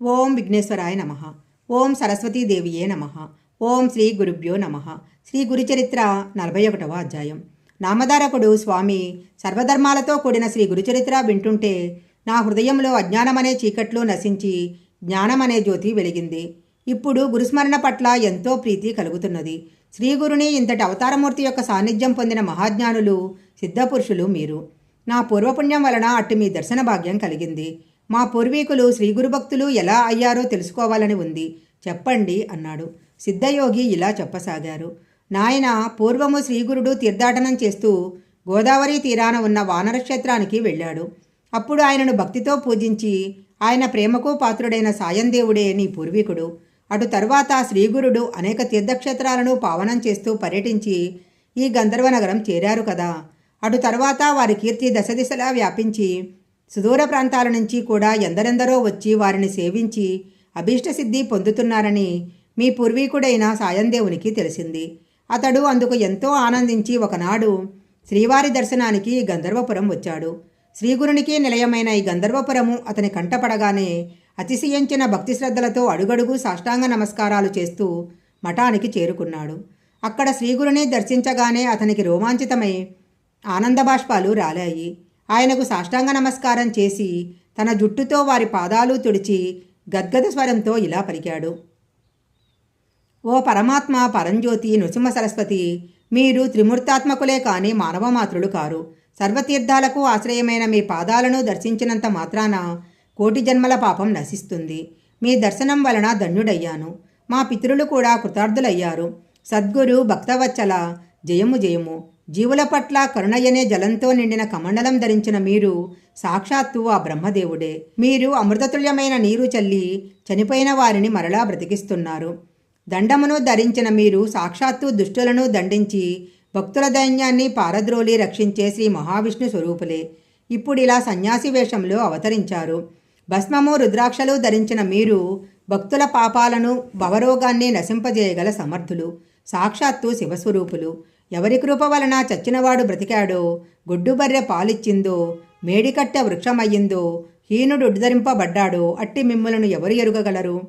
ఓం విఘ్నేశ్వరాయ నమ. ఓం సరస్వతీదేవియే నమ. ఓం శ్రీ గురుభ్యో నమ. శ్రీ గురుచరిత్ర నలభై ఒకటవ అధ్యాయం. నామధారకుడు స్వామి సర్వధర్మాలతో కూడిన శ్రీ గురుచరిత్ర వింటుంటే నా హృదయంలో అజ్ఞానమనే చీకట్లు నశించి జ్ఞానమనే జ్యోతి వెలిగింది. ఇప్పుడు గురుస్మరణ పట్ల ఎంతో ప్రీతి కలుగుతున్నది. శ్రీ గురుని ఇంతటి అవతారమూర్తి యొక్క సాన్నిధ్యం పొందిన మహాజ్ఞానులు సిద్ధపురుషులు మీరు. నా పూర్వపుణ్యం వలన అట్టు మీ దర్శన భాగ్యం కలిగింది. మా పూర్వీకులు శ్రీగురుభక్తులు ఎలా అయ్యారో తెలుసుకోవాలని ఉంది. చెప్పండి అన్నాడు. సిద్ధయోగి ఇలా చెప్పసాగారు. నాయన పూర్వము శ్రీగురుడు తీర్థాటనం చేస్తూ గోదావరి తీరాన ఉన్న వానరక్షేత్రానికి వెళ్ళాడు. అప్పుడు ఆయనను భక్తితో పూజించి ఆయన ప్రేమకు పాత్రుడైన సాయందేవుడే నీ పూర్వీకుడు. అటు తర్వాత శ్రీగురుడు అనేక తీర్థక్షేత్రాలను పావనం చేస్తూ పర్యటించి ఈ గంధర్వ నగరం చేరారు కదా. అటు తర్వాత వారి కీర్తి దశ దిశలా వ్యాపించి సుదూర ప్రాంతాల నుంచి కూడా ఎందరెందరో వచ్చి వారిని సేవించి అభీష్టసిద్ధి పొందుతున్నారని మీ పూర్వీకుడైన సాయందేవునికి తెలిసింది. అతడు అందుకు ఎంతో ఆనందించి ఒకనాడు శ్రీవారి దర్శనానికి గంధర్వపురం వచ్చాడు. శ్రీగురునికి నిలయమైన ఈ గంధర్వపురము అతని కంటపడగానే అతిశయించిన భక్తి శ్రద్ధలతో అడుగడుగు సాష్టాంగ నమస్కారాలు చేస్తూ మఠానికి చేరుకున్నాడు. అక్కడ శ్రీగురుని దర్శించగానే అతనికి రోమాంచితమై ఆనందబాష్పాలు రాలాయి. ఆయనకు సాష్టాంగ నమస్కారం చేసి తన జుట్టుతో వారి పాదాలు తుడిచి గద్గద స్వరంతో ఇలా పలికాడు. ఓ పరమాత్మ పరంజ్యోతి నృసింహ సరస్వతి మీరు త్రిమూర్తాత్మకులే కాని మానవమాతృలు కారు. సర్వతీర్థాలకు ఆశ్రయమైన మీ పాదాలను దర్శించినంత మాత్రాన కోటి జన్మల పాపం నశిస్తుంది. మీ దర్శనం వలన ధన్యుడయ్యాను. మా పితరులు కూడా కృతార్థులయ్యారు. సద్గురు భక్తవచ్చల జయము జయము. జీవుల పట్ల కరుణయ్యనే జలంతో నిండిన కమండలం ధరించిన మీరు సాక్షాత్తు ఆ బ్రహ్మదేవుడే. మీరు అమృతతుల్యమైన నీరు చల్లి చనిపోయిన వారిని మరలా బ్రతికిస్తున్నారు. దండమును ధరించిన మీరు సాక్షాత్తు దుష్టులను దండించి భక్తుల దైన్యాన్ని పారద్రోలి రక్షించే శ్రీ మహావిష్ణు స్వరూపులే. ఇప్పుడు ఇలా సన్యాసి వేషంలో అవతరించారు. భస్మము రుద్రాక్షలు ధరించిన మీరు భక్తుల పాపాలను భవరోగాన్ని నశింపజేయగల సమర్థులు సాక్షాత్తు శివస్వరూపులు. ఎవరి కృప వలన చచ్చినవాడు బ్రతికాడో గొడ్డుబర్రె పాలిచ్చిందో మేడికట్ట వృక్షమయ్యిందో హీనుడు ఉద్ధరింపబడ్డాడో అట్టి మిమ్ములను ఎవరు ఎరుగగలరు?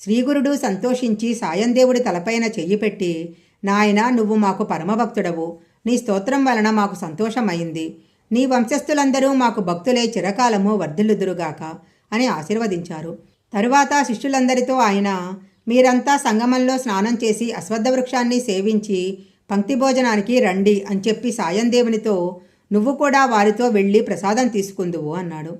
శ్రీగురుడు సంతోషించి సాయందేవుడి తలపైన చెయ్యి పెట్టి నాయన నువ్వు మాకు పరమభక్తుడవు. నీ స్తోత్రం వలన మాకు సంతోషమైంది నీ వంశస్థులందరూ మాకు భక్తులే చిరకాలము వర్ధిల్లుదురుగాక అని ఆశీర్వదించారు. తరువాత శిష్యులందరితో ఆయన మీరంతా సంగమంలో స్నానం చేసి అశ్వద్ధ వృక్షాన్ని సేవించి పంక్తి భోజనానికి రండి అని చెప్పి సాయందేవునితో నువ్వు కూడా వారితో వెళ్ళి ప్రసాదం తీసుకుందువు అన్నాడు.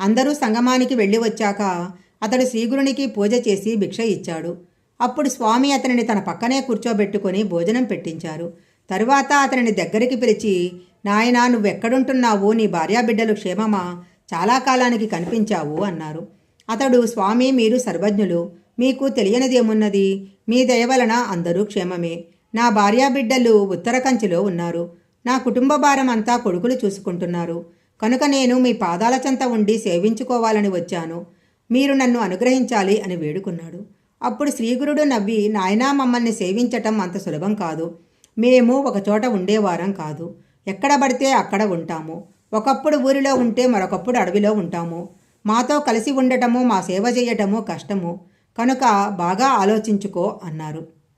అందరూ సంగమానికి వెళ్ళి వచ్చాక అతడు శ్రీగురునికి పూజ చేసి భిక్ష ఇచ్చాడు. అప్పుడు స్వామి అతనిని తన పక్కనే కూర్చోబెట్టుకొని భోజనం పెట్టించారు. తరువాత అతనిని దగ్గరికి పిలిచి నాయనా నువ్వెక్కడుంటున్నావు? నీ భార్యాబిడ్డలు క్షేమమా? చాలా కాలానికి కనిపించావు అన్నారు. అతడు స్వామి మీరు సర్వజ్ఞులు. మీకు తెలియనిదేమున్నది? మీ దయ వలన అందరూ క్షేమమే. నా భార్యాబిడ్డలు ఉత్తర కంచిలో ఉన్నారు. నా కుటుంబ భారం అంతా కొడుకులు చూసుకుంటున్నారు. కనుక నేను మీ పాదాల చెంత ఉండి సేవించుకోవాలని వచ్చాను. మీరు నన్ను అనుగ్రహించాలి అని వేడుకున్నాడు. అప్పుడు శ్రీగురుడు నవ్వి నాయనా మమ్మల్ని సేవించటం అంత సులభం కాదు. మేము ఒకచోట ఉండేవారం కాదు. ఎక్కడ పడితే అక్కడ ఉంటాము. ఒకప్పుడు ఊరిలో ఉంటే మరొకప్పుడు అడవిలో ఉంటాము. మాతో కలిసి ఉండటము మా సేవ చేయటము కష్టము. కనుక బాగా ఆలోచించుకో అన్నారు.